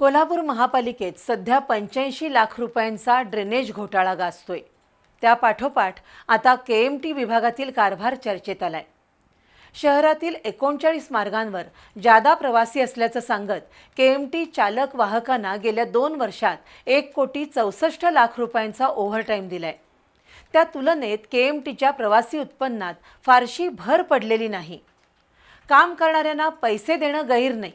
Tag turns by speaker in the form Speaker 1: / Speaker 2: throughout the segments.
Speaker 1: कोल्हापूर महापालिकेत सध्या पंच्याऐंशी लाख रुपयांचा ड्रेनेज घोटाळा गाजतोय. त्यापाठोपाठ आता के एम टी विभागातील कारभार चर्चेत आलाय. शहरातील एकोणचाळीस मार्गांवर जादा प्रवासी असल्याचं सांगत के एम टी चालक वाहकांना गेल्या दोन वर्षात एक कोटी चौसष्ट लाख रुपयांचा ओव्हरटाईम दिलाय. त्या तुलनेत के एम टीच्या प्रवासी उत्पन्नात फारशी भर पडलेली नाही. काम करणाऱ्यांना पैसे देणं गैर नाही.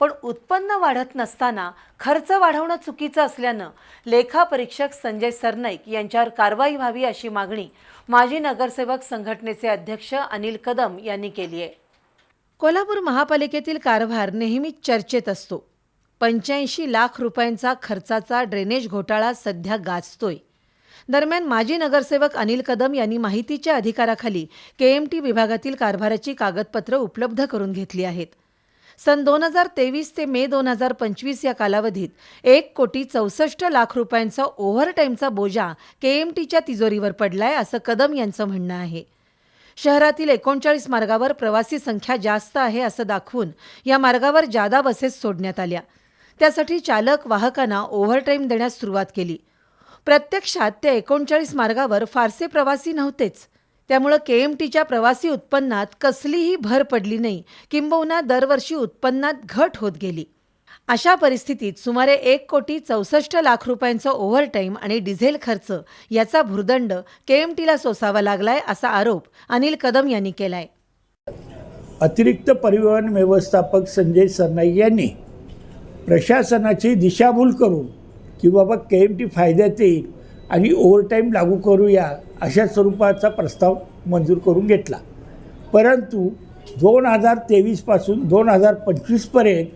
Speaker 1: पण उत्पन्न वाढत नसताना खर्च वाढवणं चुकीचं असल्यानं लेखापरीक्षक संजय सरनाईक यांच्यावर कारवाई व्हावी अशी मागणी माजी नगरसेवक संघटनेचे अध्यक्ष अनिल कदम यांनी केली आहे. कोल्हापूर महापालिकेतील कारभार नेहमीच चर्चेत असतो. पंच्याऐंशी लाख रुपयांचा खर्चाचा ड्रेनेज घोटाळा सध्या गाजतोय. दरम्यान माजी नगरसेवक अनिल कदम यांनी माहितीच्या अधिकाराखाली के एम टी विभागातील कारभाराची कागदपत्र उपलब्ध करून घेतली आहेत. सन दोन हजार तेवीस ते मे दोन हजार पंचवीस या कालावधीत एक कोटी चौसष्ट लाख रुपयांचा ओव्हरटाईमचा बोजा के एम टीच्या तिजोरीवर पडलाय असं कदम यांचं म्हणणं आहे. शहरातील एकोणचाळीस मार्गावर प्रवासी संख्या जास्त आहे असं दाखवून या मार्गावर जादा बसेस सोडण्यात आल्या. त्यासाठी चालक वाहकांना ओव्हरटाईम देण्यास सुरुवात केली. प्रत्यक्षात त्या एकोणचाळीस मार्गावर फारसे प्रवासी नव्हतेच. त्यामुळं के एम टीच्या प्रवासी उत्पन्नात कसलीही भर पडली नाही. किंबहुना दरवर्षी उत्पन्नात घट होत गेली. अशा परिस्थितीत सुमारे एक कोटी चौसष्ट लाख रुपयांचा ओव्हरटाईम आणि डिझेल खर्च याचा भुर्दंड के एम टीला सोसावा लागलाय असा आरोप अनिल कदम यांनी केलाय.
Speaker 2: अतिरिक्त परिवहन व्यवस्थापक संजय सरनाईक यांनी प्रशासनाची दिशाभूल करून की बाबा के एम टी फायद्यात येईल आणि ओव्हरटाईम लागू करूया अशा स्वरूपाचा प्रस्ताव मंजूर करून घेतला. परंतु दोन हजार तेवीसपासून दोन हजार पंचवीसपर्यंत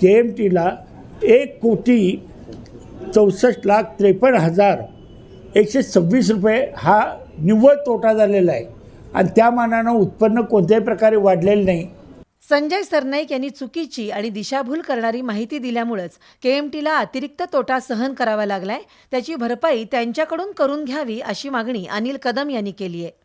Speaker 2: के एम टीला एक कोटी चौसष्ट लाख त्रेपन्न हजार एकशे सव्वीस रुपये हा निव्वळ तोटा झालेला आहे. आणि त्या मानानं उत्पन्न कोणत्याही प्रकारे वाढलेलं नाही.
Speaker 1: संजय सरनाईक यांनी चुकीची आणि दिशाभूल करणारी माहिती दिल्यामुळंच के एम टीला अतिरिक्त तोटा सहन करावा लागलाय. त्याची भरपाई त्यांच्याकडून करून घ्यावी अशी मागणी अनिल कदम यांनी केली आहे